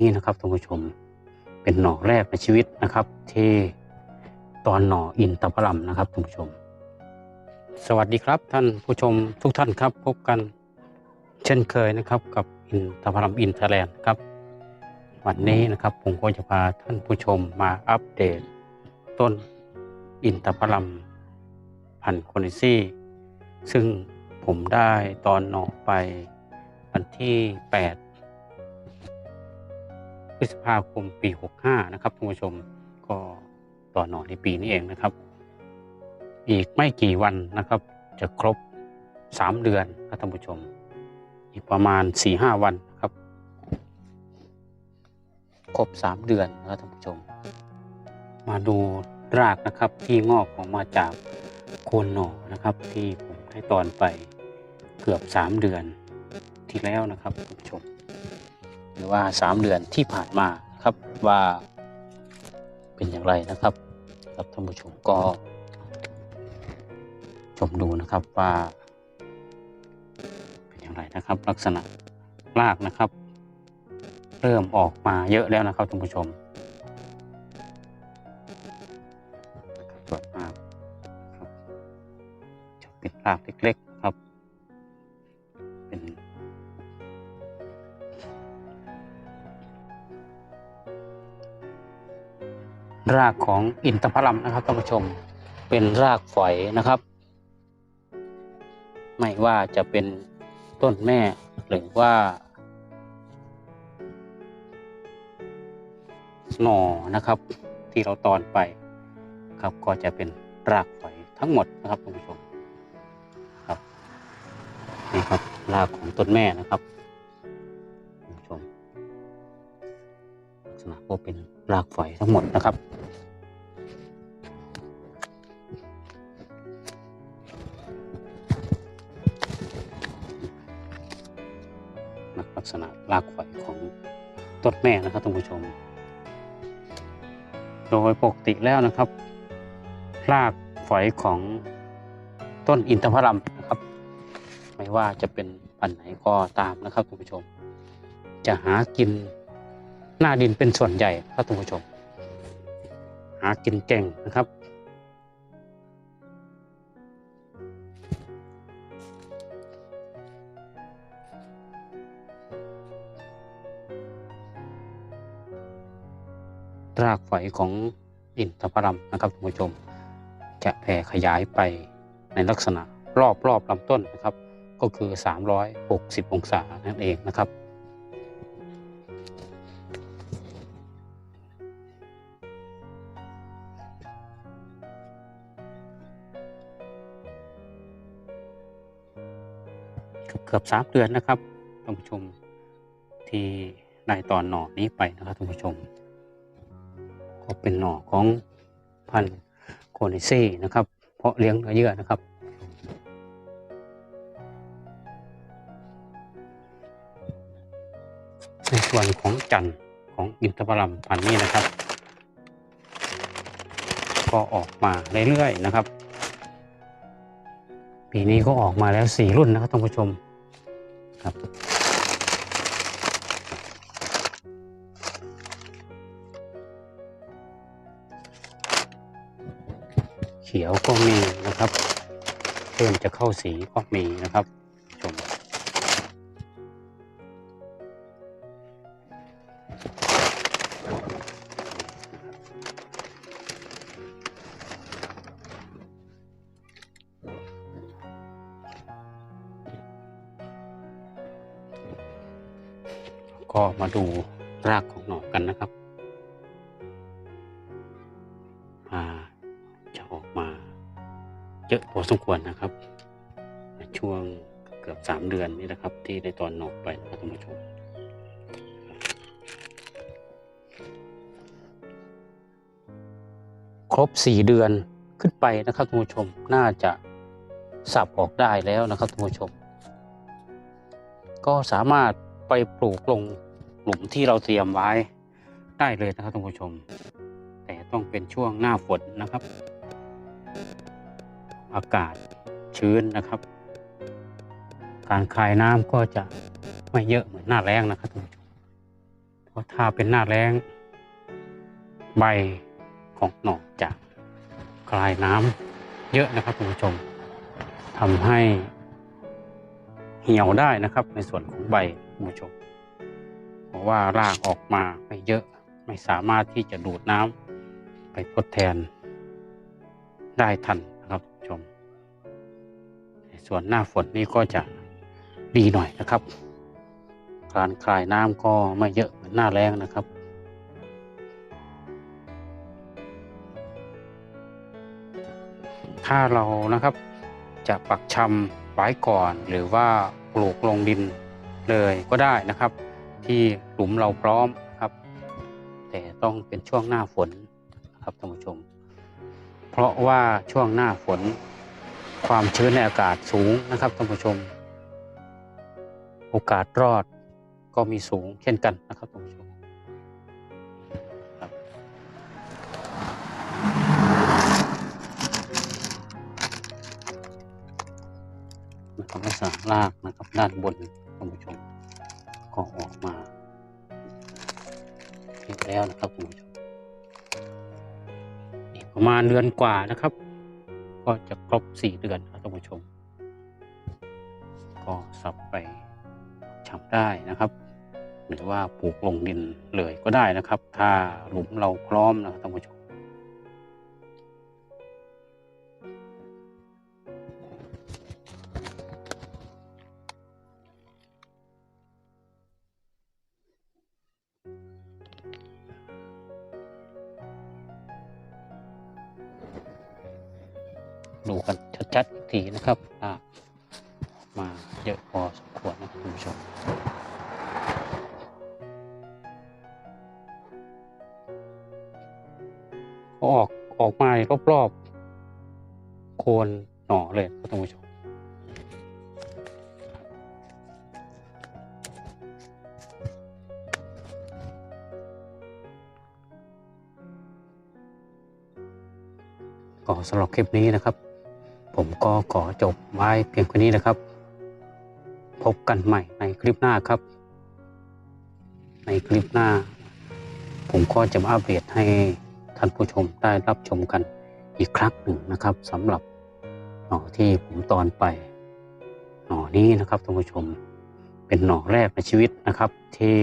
นี่นะครับท่านผู้ชม เป็นหน่อแรกในชีวิตนะครับ ที่ตอนหน่ออินทผลัมนะครับท่านผู้ชม สวัสดีครับท่านผู้ชมทุกท่านครับ พบกันเช่นเคยนะครับ กับอินทผลัมอินเทอร์แลนด์ครับ วันนี้นะครับผมก็จะพาท่านผู้ชมมาอัปเดต ต้นอินทผลัมพันธุ์โคนิซี่ ซึ่งผมได้ตอนหน่อไปวันที่ 8 พฤษภาคมปี 65 นะครับท่านผู้ชมก็ต่อนหน่อในปีนี้เองนะครับ อีกไม่กี่วันนะครับ จะครบ 3 เดือนครับท่านผู้ชม อีกประมาณ 4-5 วันครับ ครบ 3 เดือนนะครับท่านผู้ชม มาดูรากนะครับที่งอกออกมาจากโคนหน่อนะครับ ที่ผมให้ตอนไปเกือบ 3 เดือนที่แล้วนะครับท่านผู้ชม หรือว่า 3 เดือนที่ผ่านมาครับว่าเป็นอย่างไรนะครับครับท่านผู้ชมก็ ชมดูนะครับว่า เป็นอย่างไรนะครับ ลักษณะรากนะครับ เริ่มออกมาเยอะแล้วนะครับท่านผู้ชมสวยมากครับจะเป็นรากเล็ก รากของอินทผลัมนะครับท่านผู้ชมเป็นรากฝอยนะครับ ไม่ว่าจะเป็นต้นแม่หรือว่าหน่อนะครับ ที่เราตอนไปครับก็จะเป็นรากฝอยทั้งหมดนะครับท่านผู้ชมครับนี่ครับรากของต้นแม่นะครับท่านผู้ชมลักษณะก็เป็นรากฝอยทั้งหมดนะครับ ลักษณะรากฝอยของต้นแม่นะครับท่านผู้ชม โดยปกติแล้วนะครับ รากฝอยของต้นอินทผลัมนะครับ ไม่ว่าจะเป็นพันธุ์ไหนก็ตามนะครับท่านผู้ชม จะหากินหน้าดินเป็นส่วนใหญ่ครับท่านผู้ชม หากินเก่งนะครับ รากฝอยของอินทผลัมนะครับท่านผู้ชม จะแผ่ขยายไปในลักษณะรอบรอบลำต้นนะครับ ก็คือ 360 องศานั่นเองนะครับ เกือบสามเดือนนะครับท่านผู้ชมที่ได้ตอนหน่อนี้ไปนะครับท่านผู้ชม ก็เป็นหน่อของพันธุ์โคนิซี่นะครับ เพราะเลี้ยงเนื้อเยื่อนะครับ ในส่วนของจันทร์ของอินทผลัมพันธุ์นี้นะครับ ก็ออกมาเรื่อยๆนะครับ ปีนี้ก็ออกมาแล้วสี่รุ่นนะครับท่านผู้ชมครับ ขียวก็มีนะครับเริ่มจะเข้าสีก็มีนะครับชมก็มาดูรากของหน่อกันนะครับ อะพอสมควรนะครับ ช่วงเกือบสามเดือนนี้นะครับ ที่ได้ตอนนอกไปนะครับท่านผู้ชมครบสี่เดือนขึ้นไปนะครับท่านผู้ชมน่าจะสับออกได้แล้วนะครับท่านผู้ชม ก็สามารถไปปลูกลงหลุมที่เราเตรียมไว้ได้เลยนะครับท่านผู้ชม แต่ต้องเป็นช่วงหน้าฝนนะครับ อากาศชื้นนะครับ การคายน้ำก็จะไม่เยอะเหมือนหน้าแล้งนะครับท่านผู้ชมก็ราะถ้าเป็นหน้าแล้งใบของหน่อจะคลายน้ำเยอะนะครับคุณผู้ชมทำให้เหี่ยวได้นะครับ ในส่วนของใบคุณผู้ชม เพราะว่ารากออกมาไม่เยอะไม่สามารถที่จะดูดน้ำไปทดแทนได้ทัน ส่วนหน้าฝนนี่ก็จะดีหน่อยนะครับ การคลายน้ำก็ไม่เยอะเหมือนหน้าแล้งนะครับถ้าเรานะครับจะปักชำไว้ก่อนหรือว่าปลูกลงดินเลยก็ได้นะครับ ที่หลุมเราพร้อมครับ แต่ต้องเป็นช่วงหน้าฝนนะครับท่านผู้ชม เพราะว่าช่วงหน้าฝน ความชื้นในอากาศสูงนะครับท่านผู้ชม โอกาสรอดก็มีสูงเช่นกันนะครับท่านผู้ชมครับมันทำให้สารลากนะครับด้านบนท่านผู้ชม ก็ออกมาเรียบแล้วนะครับท่านผู้ชมอีกประมาณเดือนกว่านะครับ ก็จะครบสี่เดือนครับท่านผู้ชม ก็สับไปชำได้นะครับ หรือว่าปลูกลงดินเลยก็ได้นะครับ ถ้าหลุมเราพร้อมนะครับท่านผู้ชม ดูกันชัดๆอีกทีนะครับอ่ามาเยอะพอสมควรนะคุณผู้ชมออกออกมารอบๆโคนหน่อเลยครับท่านผู้ชมก็สำหรับคลิปนี้นะครับ ผมก็ขอจบไว้เพียงแค่นี้นะครับ พบกันใหม่ในคลิปหน้าครับ ในคลิปหน้า ผมก็จะมาอัปเดตให้ท่านผู้ชมได้รับชมกันอีกครั้งหนึ่งนะครับสำหรับหน่อที่ผมตอนไป หน่อนี้นะครับท่านผู้ชมเป็นหน่อแรกในชีวิตนะครับ ที่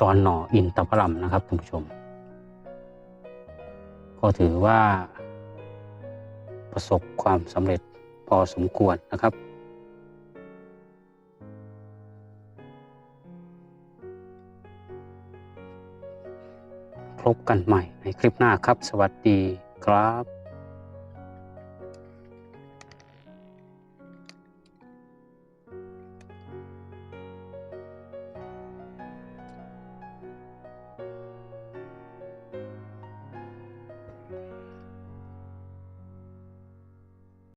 ตอนหน่ออินทผลัมนะครับท่านผู้ชม ก็ถือว่า ประสบความสำเร็จพอสมควรนะครับ พบกันใหม่ในคลิปหน้าครับ สวัสดีครับ